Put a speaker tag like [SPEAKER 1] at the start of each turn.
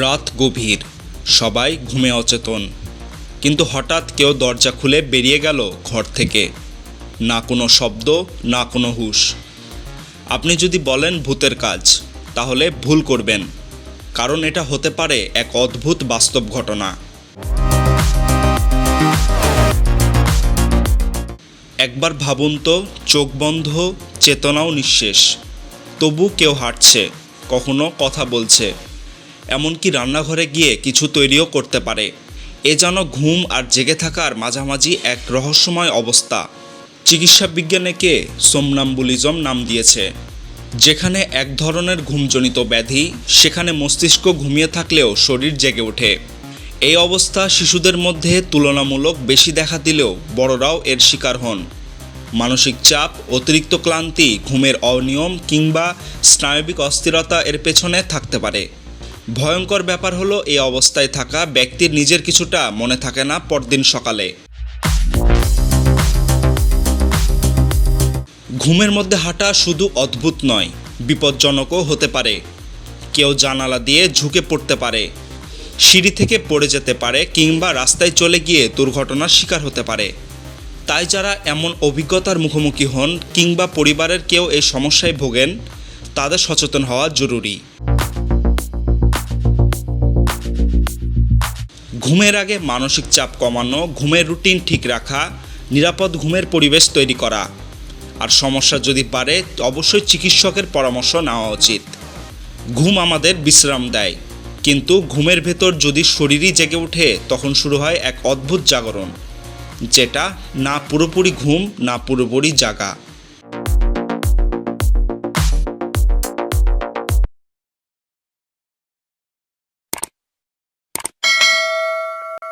[SPEAKER 1] রাত গভীর, সবাই ঘুমে অচেতন। কিন্তু হঠাৎ কেউ দরজা খুলে বেরিয়ে গেল ঘর থেকে। না কোনো শব্দ, না কোনো হুশ। আপনি যদি বলেন ভূতের কাজ, তাহলে ভুল করবেন, কারণ এটা হতে পারে এক অদ্ভুত বাস্তব ঘটনা। একবার ভাবুন তো, চোখ বন্ধ, চেতনাও নিঃশেষ। তবু কেউ হাঁটছে, কখনো কথা বলছে। এমনকি রান্নাঘরে গিয়ে কিছু তৈরিও করতে পারে। এ যেন ঘুম আর জেগে থাকার মাঝামাঝি এক রহস্যময় অবস্থা। চিকিৎসা বিজ্ঞানেকে সোমনাম্বুলিজম নাম দিয়েছে। যেখানে এক ধরনের ঘুমজনিত ব্যাধি, সেখানে মস্তিষ্ক ঘুমিয়ে থাকলেও শরীর জেগে ওঠে। এই অবস্থা শিশুদের মধ্যে তুলনামূলক বেশি দেখা দিলেও বড়রাও এর শিকার হন। মানসিক চাপ, অতিরিক্ত ক্লান্তি, ঘুমের অনিয়ম কিংবা স্নায়বিক অস্থিরতা এর পেছনে থাকতে পারে। ভয়ঙ্কর ব্যাপার হলো এই অবস্থায় থাকা ব্যক্তির নিজের কিছুটা মনে থাকে না পরদিন সকালে। ঘুমের মধ্যে হাঁটা শুধু অদ্ভুত নয়, বিপজ্জনকও হতে পারে। কেউ জানালা দিয়ে ঝুঁকে পড়তে পারে, সিঁড়ি থেকে পড়ে যেতে পারে কিংবা রাস্তায় চলে গিয়ে দুর্ঘটনার শিকার হতে পারে। তাই যারা এমন অভিজ্ঞতার মুখোমুখি হন কিংবা পরিবারের কেউ এই সমস্যায় ভোগেন, তাদের সচেতন হওয়া জরুরি। ঘুমের আগে মানসিক চাপ কমানো, ঘুমের রুটিন ঠিক রাখা, নিরাপদ ঘুমের পরিবেশ তৈরি করা। আর সমস্যা যদি বাড়ে, অবশ্যই চিকিৎসকের পরামর্শ নেওয়া উচিত। ঘুম আমাদের বিশ্রাম দেয়, কিন্তু ঘুমের ভেতর যদি শরীরই জেগে ওঠে, তখন শুরু হয় এক অদ্ভুত জাগরণ, যেটা না পুরোপুরি ঘুম, না পুরোপুরি জাগা।